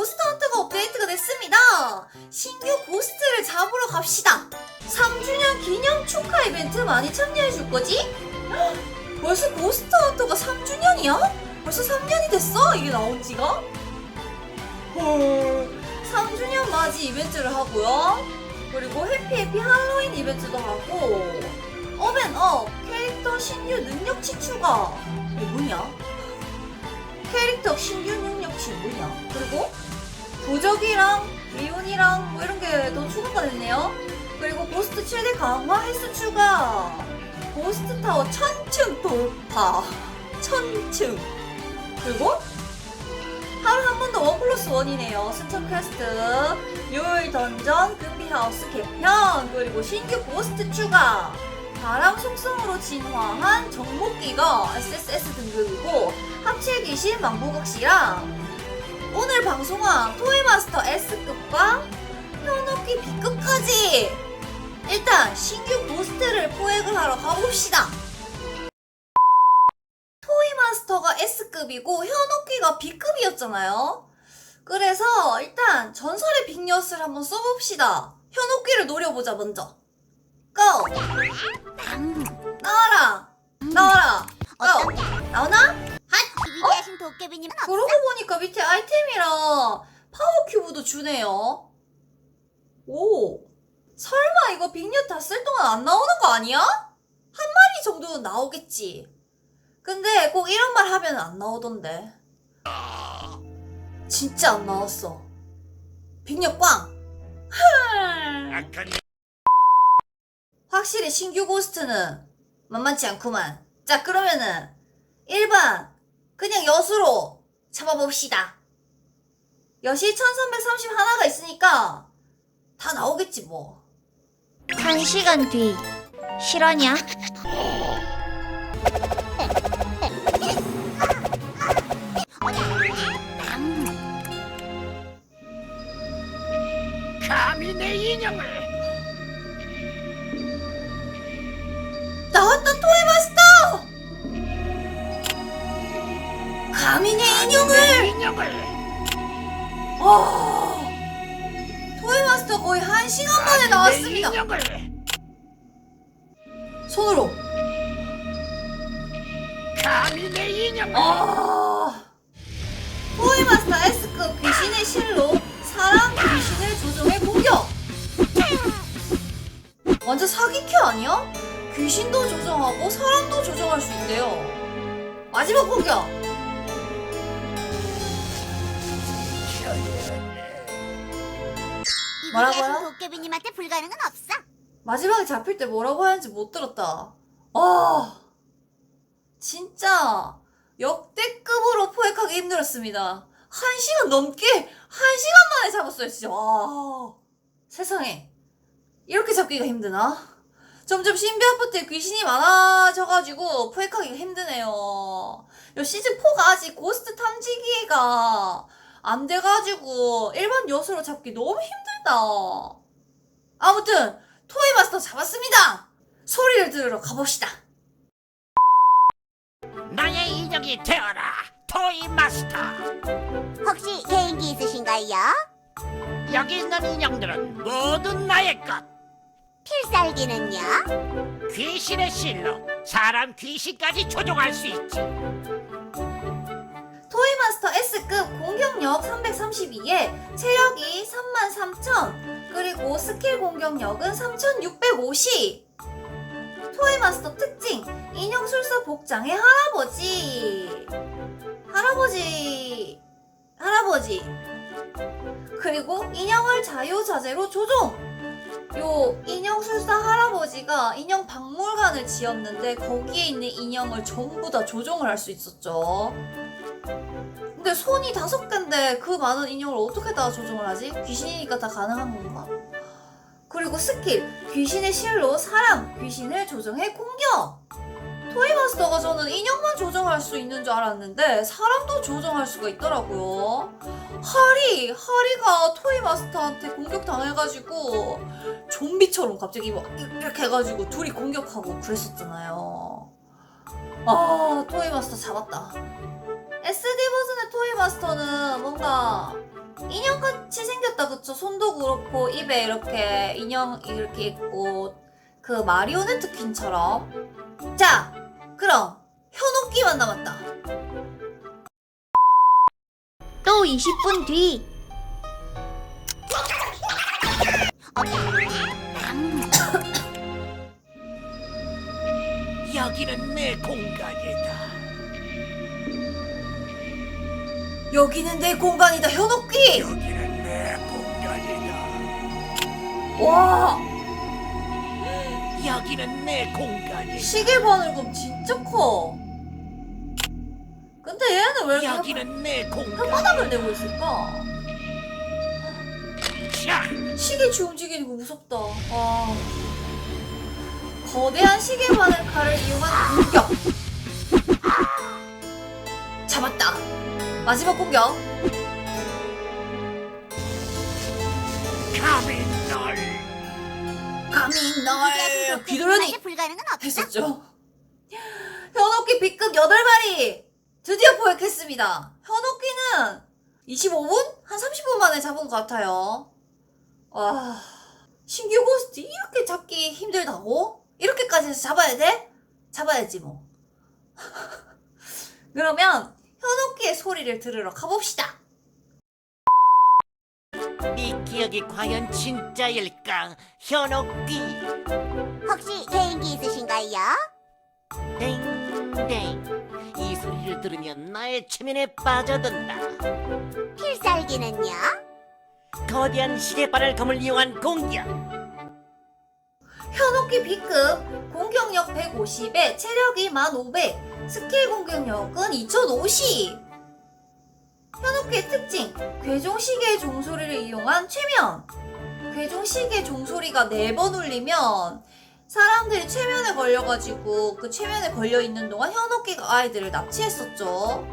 고스트 헌터가 업데이트가 됐습니다. 신규 고스트를 잡으러 갑시다. 3주년 기념 축하 이벤트 많이 참여해 줄 거지? 헉, 벌써 고스트 헌터가 3주년이야? 벌써 3년이 됐어? 이게 나온 지가? 헐. 3주년 맞이 이벤트를 하고요. 그리고 해피 해피 할로윈 이벤트도 하고 어벤업 캐릭터 신규 능력치 추가 이게 뭐냐? 캐릭터 신규 능력치 뭐냐? 그리고 부적이랑 미운이랑 뭐 이런 게 더 추가가 됐네요. 그리고 고스트 최대 강화 횟수 추가. 고스트 타워 1000층 돌파. 1000층. 그리고 하루 한 번 더 원 플러스 원이네요. 순천 퀘스트, 요일 던전, 금비 하우스 개편, 그리고 신규 고스트 추가, 바람 속성으로 진화한 정목기가 SSS 등급이고, 합칠 귀신 망보각시랑, 오늘 방송한 토이마스터 S급과 현혹기 B급까지! 일단 신규 고스트를 포획을 하러 가봅시다! 토이마스터가 S급이고 현옥기가 B급이었잖아요. 그래서 일단 전설의 빅엿을 한번 써봅시다. 현옥기를 노려보자 먼저. 고! 나와라! 나와라! 고! 나오나? TV에 하신 도깨비님은 없 그러고 보니까 밑에 아이템이랑 파워 큐브도 주네요. 오! 설마 이거 빅엿 다쓸 동안 안 나오는 거 아니야? 한 마리 정도는 나오겠지. 근데 꼭 이런 말 하면 안 나오던데. 진짜 안 나왔어. 빅엿 꽝! 확실히 신규 고스트는 만만치 않구만. 자, 그러면은 1번 그냥 여수로 잡아봅시다. 여시 1330 하나가 있으니까 다 나오겠지 뭐. 한 시간 뒤 실화냐? 감히 내 인형을 와 토이마스터 거의 한 시간 만에 내 나왔습니다. 손으로. 감히 내 인형을 아 토이마스터 S급 귀신의 실로 사람 귀신을 조종해 공격! 완전 사기캐 아니야? 귀신도 조종하고 사람도 조종할 수 있대요. 마지막 공격! 뭐라고요? 도깨비님한테 불가능은 없어. 마지막에 잡힐 때 뭐라고 하는지 못 들었다. 아, 진짜 역대급으로 포획하기 힘들었습니다. 한 시간 넘게 한 시간 만에 잡았어요, 진짜. 와, 세상에 이렇게 잡기가 힘드나? 점점 신비 아파트에 귀신이 많아져가지고 포획하기가 힘드네요. 요 시즌 4가 아직 고스트 탐지기가 안 돼가지고 일반 요소로 잡기 너무 힘들 다. 아무튼 토이 마스터 잡았습니다. 소리를 들으러 가봅시다. 나의 인형이 되어라 토이 마스터 혹시 개인기 있으신가요? 여기 있는 인형들은 모두 나의 것 필살기는요? 귀신의 실로 사람 귀신까지 조종할 수 있지 공격력 332에 체력이 33,000 그리고 스킬 공격력은 3,650 토이마스터 특징 인형 술사 복장의 할아버지. 할아버지 할아버지. 그리고 인형을 자유자재로 조종. 요 인형 술사 할아버지가 인형 박물관을 지었는데 거기에 있는 인형을 전부 다 조종을 할 수 있었죠 근데 손이 다섯 개인데 그 많은 인형을 어떻게 다 조종을 하지? 귀신이니까 다 가능한 건가? 그리고 스킬. 귀신의 실로 사람 귀신을 조정해 공격! 토이마스터가 저는 인형만 조정할 수 있는 줄 알았는데 사람도 조정할 수가 있더라고요. 하리! 하리가 토이마스터한테 공격 당해가지고 좀비처럼 갑자기 막 이렇게 해가지고 둘이 공격하고 그랬었잖아요. 아 토이마스터 잡았다 SD 버전의 토이마스터는 뭔가 인형같이 생겼다 그쵸? 손도 그렇고 입에 이렇게 인형 이렇게 있고 그 마리오네트 퀸처럼 자 그럼 현옥기만 남았다 또 20분 뒤. 여기는 내 공간이다. 여기는 내 공간이다 현옥기 여기는 내 공간이다. 와 여기는 내 공간이다. 시계 바늘금 진짜 커 근데 얘는 왜 이렇게 여기는 내 공간. 혓바닥을 내고 있을까? 자, 시계치 움직이는 거 무섭다. 아. 거대한 시계 바늘 칼을 이용한 공격. 마지막 공격. 감히 널. 감히 널 귀도련이 불가능은 없어. 했었죠. 현옥기 B급 8마리 드디어 포획했습니다. 현옥기는 25분? 한 30분 만에 잡은 것 같아요. 와, 신규 고스트 이렇게 잡기 힘들다고? 이렇게까지 해서 잡아야 돼? 잡아야지 뭐. 그러면 현옥기의 소리를 들으러 가봅시다. 네 기억이 과연 진짜일까? 현옥비. 혹시 개인기 있으신가요? 땡땡. 이 소리를 들으면 나의 최면에 빠져든다. 필살기는요? 거대한 시계바늘 검을 이용한 공격. 현옥기 B급 공격력 150에 체력이 1500, 스킬 공격력은 2050. 현옥기의 특징, 괴종시계의 종소리를 이용한 최면. 괴종시계 종소리가 4번 울리면 사람들이 최면에 걸려가지고 그 최면에 걸려있는 동안 현옥기가 아이들을 납치했었죠.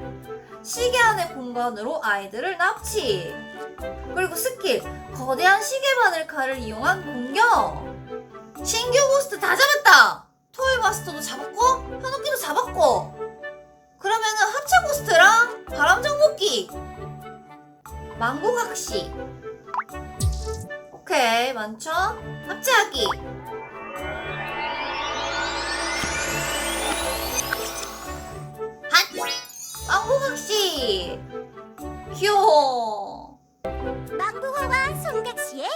시계 안의 공간으로 아이들을 납치. 그리고 스킬, 거대한 시계 바늘 칼을 이용한 공격. 신규 고스트 다 잡았다! 토이 마스터도 잡았고, 현옥기도 잡았고. 그러면은 합체 고스트랑 바람정복기. 망고각시. 오케이, 많죠? 합체하기. 핫! 망고각시. 귀여워. 망부화와 손각시의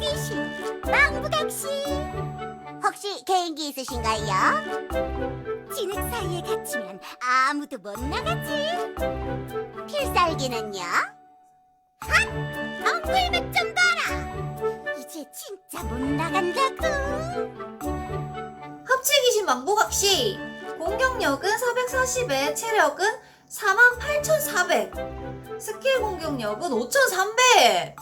귀신 망부각시 혹시 개인기 있으신가요? 진흙 사이에 갇히면 아무도 못 나가지 필살기는요? 핫! 엉굴 맛좀 봐라 이제 진짜 못 나간다고 합체 귀신 망보각시 공격력은 440에 체력은 48,400 스킬 공격력은 5,300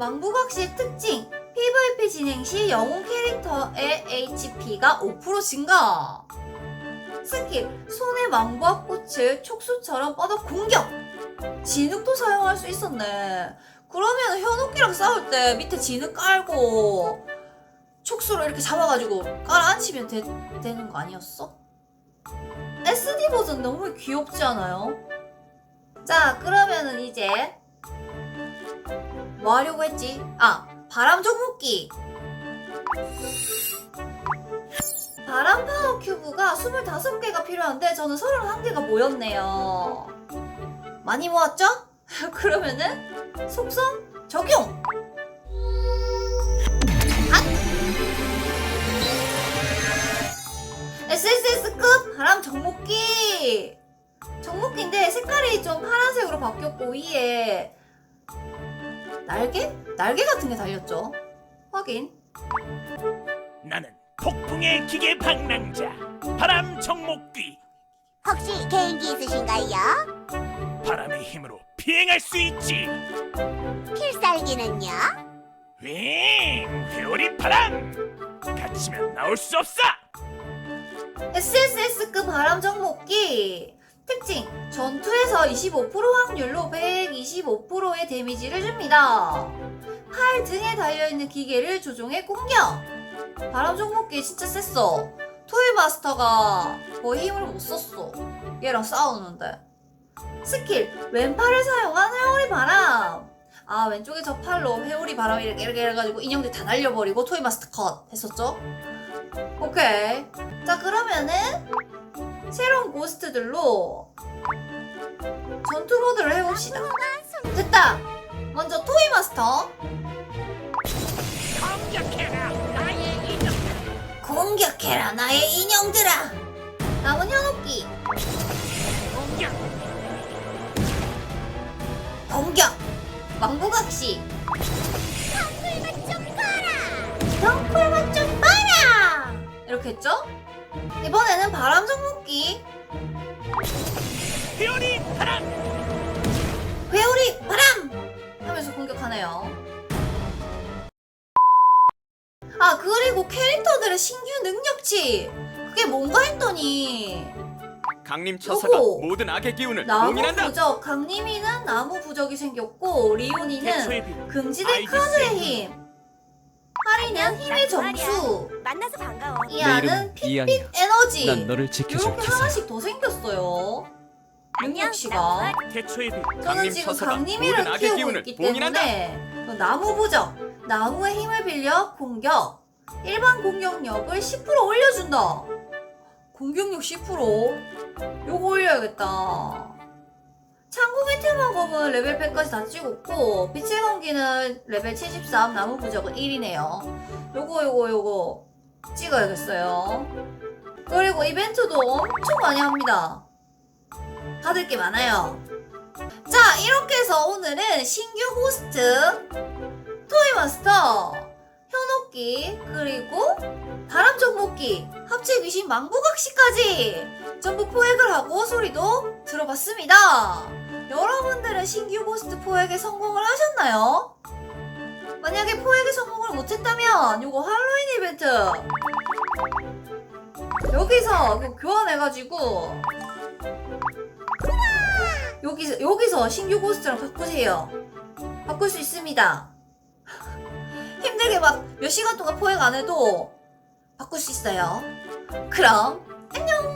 망보각시의 특징 PVP 진행 시 영웅 캐릭터의 HP가 5% 증가 스킬 손에 망부와 꽃을 촉수처럼 뻗어 공격 진흙도 사용할 수 있었네 그러면 현옥기랑 싸울 때 밑에 진흙 깔고 촉수로 이렇게 잡아가지고 깔아앉히면 되, 되는 거 아니었어? SD 버전 너무 귀엽지 않아요? 자 그러면은 이제 뭐 하려고 했지? 아 바람 종목기 바람 파워 큐브가 25개가 필요한데 저는 31개가 모였네요 많이 모았죠? 그러면은 속성 적용! SSS급 바람 정목기 정목기인데 색깔이 좀 파란색으로 바뀌었고 위에 날개? 날개 같은 게 달렸죠. 확인. 나는 폭풍의 기계 방랑자 바람 정목귀. 혹시 개인기 있으신가요? 바람의 힘으로 비행할 수 있지. 필살기는요? 윙 회오리 바람! 갇히면 나올 수 없어! SSS급 바람 정목기 특징 전투에서 25% 확률로 125%의 데미지를 줍니다. 팔 등에 달려있는 기계를 조종해 공격! 바람 정목기 진짜 셌어. 토이 마스터가 거의 힘을 못 썼어. 얘랑 싸우는데. 스킬 왼팔을 사용한 회오리 바람! 아 왼쪽에 저 팔로 회오리 바람 이렇게 이렇게 해가지고 인형들 다 날려버리고 토이마스터 컷! 했었죠? 오케이. 자 그러면은 새로운 고스트들로 전투 모드를 해봅시다. 됐다! 먼저 토이마스터. 공격해라 나의 인형. 공격해라 나의 인형들아! 남은 현혹기. 공격. 공격! 망부각시. 덩굴만 좀 봐라. 덩굴만 좀 봐라! 이렇게 했죠? 이번에는 바람 정목기. 회오리 바람! 회오리 바람! 하면서 공격하네요. 아 그리고 캐릭터들의 신규 능력치. 그게 뭔가 했더니. 강림 처사가 요거. 모든 악의 기운을 나무 봉인한다. 부적. 강림이는 나무 부적이 생겼고 리온이는 금지된. 카드의 힘. 하리는 힘의 난 점수 만나서 반가워. 내 이하는 이름은 핏빛 이안이야. 에너지. 난 너를 지켜줄 이렇게 기사. 하나씩 더 생겼어요. 능력치가. 대초의 빛 저는 강림 지금 처사가 강림이를 악의 키우고 기운을 있기 봉인한다. 때문에 그 나무 부적 나무의 힘을 빌려 공격. 일반 공격력을 10% 올려준다. 공격력 10% 요거 올려야겠다. 창공의 테마검은 레벨 100까지 다 찍었고 빛의 검기는 레벨 73 나무 부적은 1이네요. 요거 요거 요거 찍어야겠어요. 그리고 이벤트도 엄청 많이 합니다. 받을 게 많아요. 자 이렇게 해서 오늘은 신규 호스트 토이마스터 현옥기 그리고 바람정목기 합체 귀신 망부각시까지 전부 포획을 하고 소리도 들어봤습니다. 여러분들은 신규 호스트 포획에 성공을 하셨나요? 만약에 포획에 성공을 못했다면 요거 할로윈 이벤트 여기서 이거 교환해가지고 여기서 여기서 신규 고스트랑 바꾸세요. 바꿀 수 있습니다. 힘들게 막 몇 시간 동안 포획 안 해도 바꿀 수 있어요. 그럼 안녕.